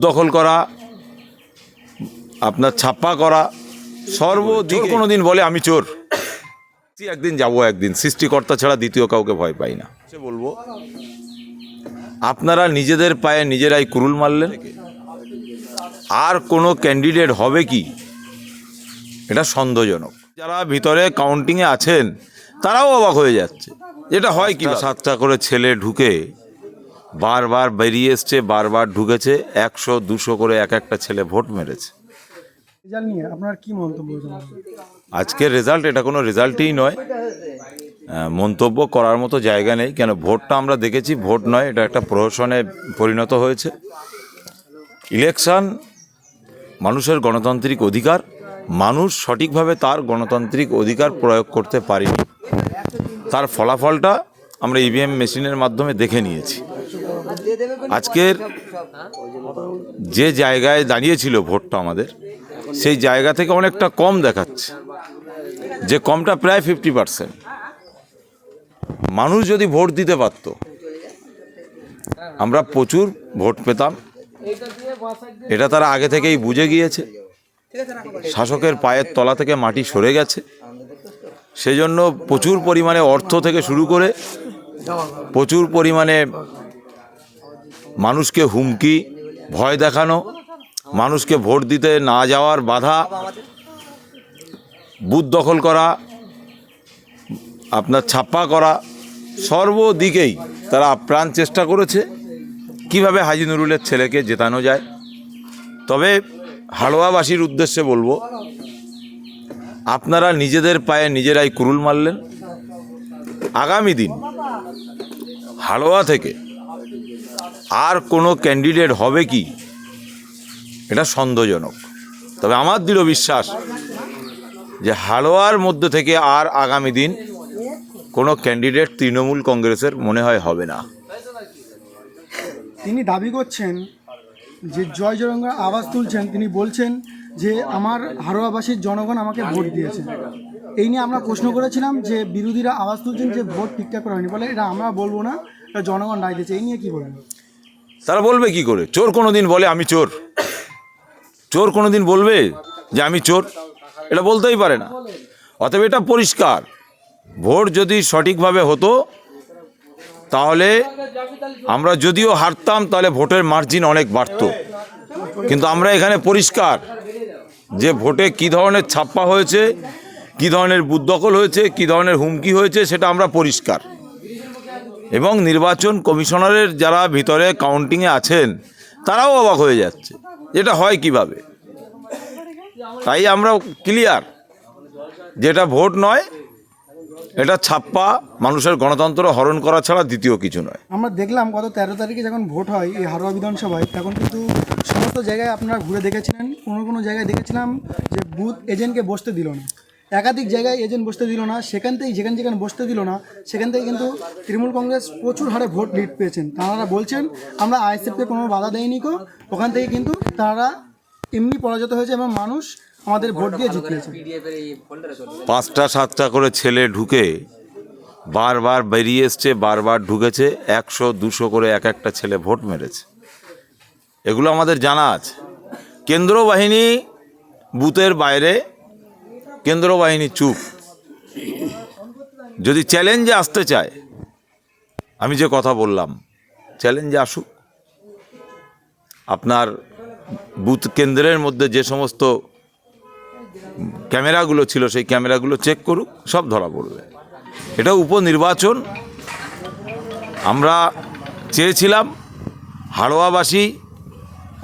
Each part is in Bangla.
দখল করা আপনার ছাপ্পা করা সর্বদিক কোনো দিন বলে আমি চোর। একদিন যাব একদিন। সৃষ্টিকর্তা ছাড়া দ্বিতীয় কাউকে ভয় পাই না। সে বলব আপনারা নিজেদের পায়ে নিজেরাই কুরুল মারলেন। আর কোনো ক্যান্ডিডেট হবে কি? এটা সন্দেহজনক। যারা ভিতরে কাউন্টিংয়ে আছেন তারাও অবাক হয়ে যাচ্ছে। এটা হয় কি সাতটা করে ছেলে ঢুকে বারবার বেরিয়ে এসছে বারবার ঢুকেছে একশো দুশো করে এক একটা ছেলে ভোট মেরেছে। রেজাল্ট নিয়ে আপনার কি মন্তব্য আজকের রেজাল্ট এটা কোনো রেজাল্টই নয়। মন্তব্য করার মতো জায়গা নেই। কেন ভোটটা আমরা দেখেছি ভোট নয় এটা একটা প্রহসনে পরিণত হয়েছে। ইলেকশন মানুষের গণতান্ত্রিক অধিকার। মানুষ সঠিকভাবে তার গণতান্ত্রিক অধিকার প্রয়োগ করতে পারেনি। তার ফলাফলটা আমরা ইভিএম মেশিনের মাধ্যমে দেখে নিয়েছি। আজকের যে জায়গায় দাঁড়িয়েছিল ভোটটা আমাদের, সেই জায়গা থেকে অনেকটা কম দেখাচ্ছে। যে কমটা প্রায় ফিফটি পার্সেন্ট মানুষ যদি ভোট দিতে পারত, আমরা প্রচুর ভোট পেতাম। এটা তারা আগে থেকেই বুঝে গিয়েছে। শাসকের পায়ের তলা থেকে মাটি সরে গেছে। সেজন্য প্রচুর পরিমাণে অর্থ থেকে শুরু করে প্রচুর পরিমাণে মানুষকে হুমকি, ভয় দেখানো, মানুষকে ভোট দিতে না যাওয়ার বাধা, বুথ দখল করা, আপনার ছাপ্পা করা, সর্বদিকেই তারা আপ্রাণ চেষ্টা করেছে। কীভাবে হাজি নুরুলের ছেলেকে জেতানো যায়? তবে হাড়োয়াবাসীর উদ্দেশ্যে বলব, আপনারা নিজেদের পায়ে নিজেরাই কুরুল মারলেন। আগামী দিন হাড়োয়া থেকে আর কোনো ক্যান্ডিডেট হবে কি? এটা সন্দেহজনক। তবে আমার দৃঢ় বিশ্বাস যে হাড়োয়ার মধ্যে থেকে আর আগামী দিন কোনো ক্যান্ডিডেট তৃণমূল কংগ্রেসের মনে হয় হবে না। তিনি দাবি করছেন যে জয় জয়ঙ্গা আওয়াজ তুলছেন। তিনি বলছেন যে আমার হারোয়াবাসীর জনগণ আমাকে ভোট দিয়েছে। এই নিয়ে আমরা প্রশ্ন করেছিলাম যে বিরোধীরা আওয়াজ তুলছেন যে ভোট ঠিকঠাক করা হয়নি। বলে এটা আমরা বলব না, এটা জনগণ রায় দিয়েছে। এই নিয়ে কি বলবেন তারা বলবে কি করে? চোর কোনো দিন বলে আমি চোর। চোর কোনো দিন বলবে যে আমি চোর? এটা বলতেই পারে না। অতএব এটা পরিষ্কার। ভোট যদি সঠিকভাবে হতো, তাহলে আমরা যদিও হারতাম, তাহলে ভোটের মার্জিন অনেক বাড়তো। কিন্তু আমরা এখানে পরিষ্কার যে ভোটে কি ধরনের ছাপ্পা হয়েছে, কি ধরনের দখল হয়েছে, কি ধরনের হুমকি হয়েছে, সেটা আমরা পরিষ্কার। এবং নির্বাচন কমিশনারের যারা ভিতরে কাউন্টিংয়ে আছেন, তারাও অবাক হয়ে যাচ্ছে। এটা হয় কীভাবে? তাই আমরা ক্লিয়ার যেটা ভোট নয়, এটা ছাপ্পা, মানুষের গণতন্ত্র হরণ করা ছাড়া দ্বিতীয় কিছু নয়। আমরা দেখলাম গত তেরো তারিখে যখন ভোট হয়, এই হারোয়া বিধানসভায়, তখন কিন্তু সমস্ত জায়গায় আপনারা ঘুরে দেখেছিলেন, কোনো কোনো জায়গায় দেখেছিলাম যে বুথ এজেন্টকে বসতে দিল না। একাধিক জায়গায় এজেন্ট বসতে দিল না, সেখান থেকেই যেখানে যেখানে বসতে দিল না, সেখান থেকে কিন্তু তৃণমূল কংগ্রেস প্রচুর হারে ভোট লিড পেয়েছেন। তারা বলছেন, আমরা আইএসএফকে কোনো বাধা দেয়নি কো ওখান থেকে কিন্তু তারা এমনি পরাজিত হয়েছে এবং মানুষ আমাদের ভোট দিয়ে জিতিয়েছে পাঁচটা, সাতটা করে ছেলে ঢুকে বারবার বেরিয়ে এসছে, বারবার ঢুকেছে, একশো, দুশো করে এক একটা ছেলে ভোট মেরেছে। এগুলো আমাদের জানা আছে। কেন্দ্র বাহিনী বুথের বাইরে কেন্দ্র বাহিনী চুপ। যদি চ্যালেঞ্জে আসতে চায়, আমি যে কথা বললাম, চ্যালেঞ্জে আসুক। আপনার বুথ কেন্দ্রের মধ্যে যে সমস্ত ক্যামেরাগুলো ছিল, সেই ক্যামেরাগুলো চেক করুক, সব ধরা পড়বে। এটা উপনির্বাচন। আমরা চেয়েছিলাম হাড়োয়াবাসী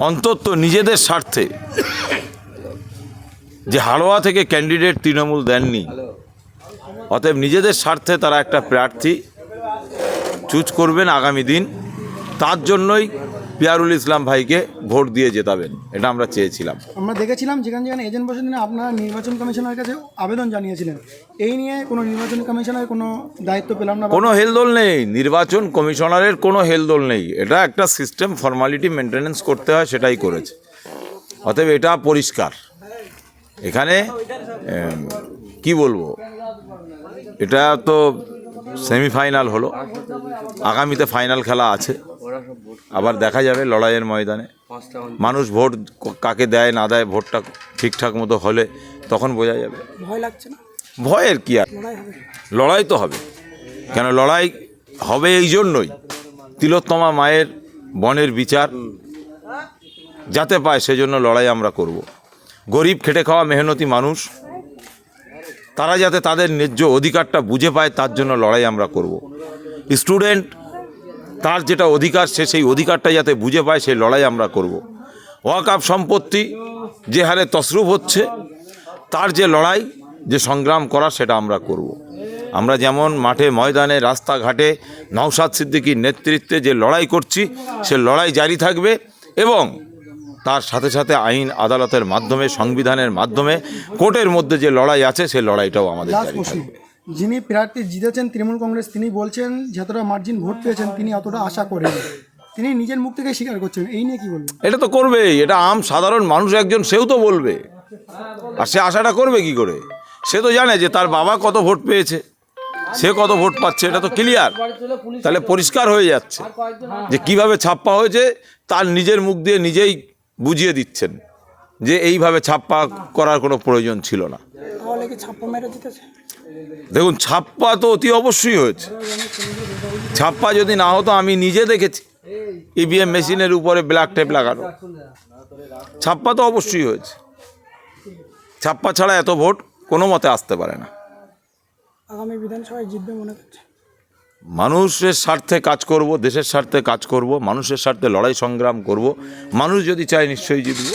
অন্তত নিজেদের স্বার্থে যে হাড়োয়া থেকে ক্যান্ডিডেট তৃণমূল দেননি। অতএব নিজেদের স্বার্থে তারা একটা প্রার্থী চুজ করবেন আগামী দিন। তার জন্যই পিয়ারুল ইসলাম ভাইকে ভোট দিয়ে জেতাবেন এটা আমরা চেয়েছিলাম। আমরা দেখেছিলাম যেখানে যেখানে এজেন্ট বসে দিনে আপনারা নির্বাচন কমিশনের কাছে আবেদন জানিয়েছিলেন। এই নিয়ে কোনো নির্বাচন কমিশনের কোনো দায়িত্ব পেলাম না কোনো হেলদোল নেই। নির্বাচন কমিশনারের কোনো হেলদোল নেই। এটা একটা সিস্টেম ফর্মালিটি মেনটেনেন্স করতে হয় সেটাই করেছে। অতএব এটা পরিষ্কার। এখানে কি বলব? এটা তো সেমিফাইনাল হলো। আগামীতে ফাইনাল খেলা আছে। আবার দেখা যাবে লড়াইয়ের ময়দানে। মানুষ ভোট কাকে দেয় না দেয় ভোটটা ঠিকঠাক মতো হলে তখন বোঝা যাবে। ভয় লাগছে না? ভয়ের কি আর? লড়াই তো হবে। কেন লড়াই হবে এই জন্যই। তিলোত্তমা মায়ের বনের বিচার যাতে পায় সেজন্য লড়াই আমরা করব। গরিব খেটে খাওয়া মেহনতি মানুষ, তারা যাতে তাদের ন্যায্য অধিকারটা বুঝে পায়, তার জন্য লড়াই আমরা করব। স্টুডেন্ট, তার যেটা অধিকার, সে সেই অধিকারটা যাতে বুঝে পায়, সেই লড়াই আমরা করব। ওয়াকাপ সম্পত্তি যে হারে তসরুপ হচ্ছে, তার যে লড়াই, যে সংগ্রাম করা সেটা আমরা করব। আমরা যেমন মাঠে, ময়দানে, রাস্তাঘাটে নওশাদ সিদ্দিকীর নেতৃত্বে যে লড়াই করছি, সে লড়াই জারি থাকবে এবং তার সাথে সাথে আইন আদালতের মাধ্যমে সংবিধানের মাধ্যমে কোর্টের মধ্যে যে লড়াই আছে সেই লড়াইটাও আমাদের লাস্ট জারি থাকবে। যিনি প্রার্থী জিতেছেন তৃণমূল কংগ্রেস তিনি বলছেন যতটা মার্জিন ভোট পেয়েছেন তিনি অতটা আশা করেন তিনি নিজের মুখ থেকে স্বীকার করছেন এই নিয়ে কি বলবেন? এটা তো করবেই এটা আম সাধারণ মানুষ একজন সেও তো বলবে। আর সে আশাটা করবে কি করে? সে তো জানে যে তার বাবা কত ভোট পেয়েছে সে কত ভোট পাচ্ছে এটা তো ক্লিয়ার তাহলে পরিষ্কার হয়ে যাচ্ছে যে কীভাবে ছাপ্পা হয়েছে তার নিজের মুখ দিয়ে নিজেই বুঝিয়ে দিচ্ছেন যে এইভাবে ছাপ্পা করার কোনো প্রয়োজন ছিল না। দেখুন ছাপ্পা তো অতি অবশ্যই হয়েছে। ছাপ্পা যদি না হতো আমি নিজে দেখেছি ইভিএম মেশিনের উপরে ব্ল্যাক টেপ লাগানো। ছাপ্পা তো অবশ্যই হয়েছে। ছাপ্পা ছাড়া এত ভোট কোনো মতে আসতে পারে না। আগামী বিধানসভায় জিতবে মনে করছে মানুষের স্বার্থে কাজ করব, দেশের স্বার্থে কাজ করব, মানুষের স্বার্থে লড়াই সংগ্রাম করব। মানুষ যদি চায় নিশ্চয়ই জিতবে।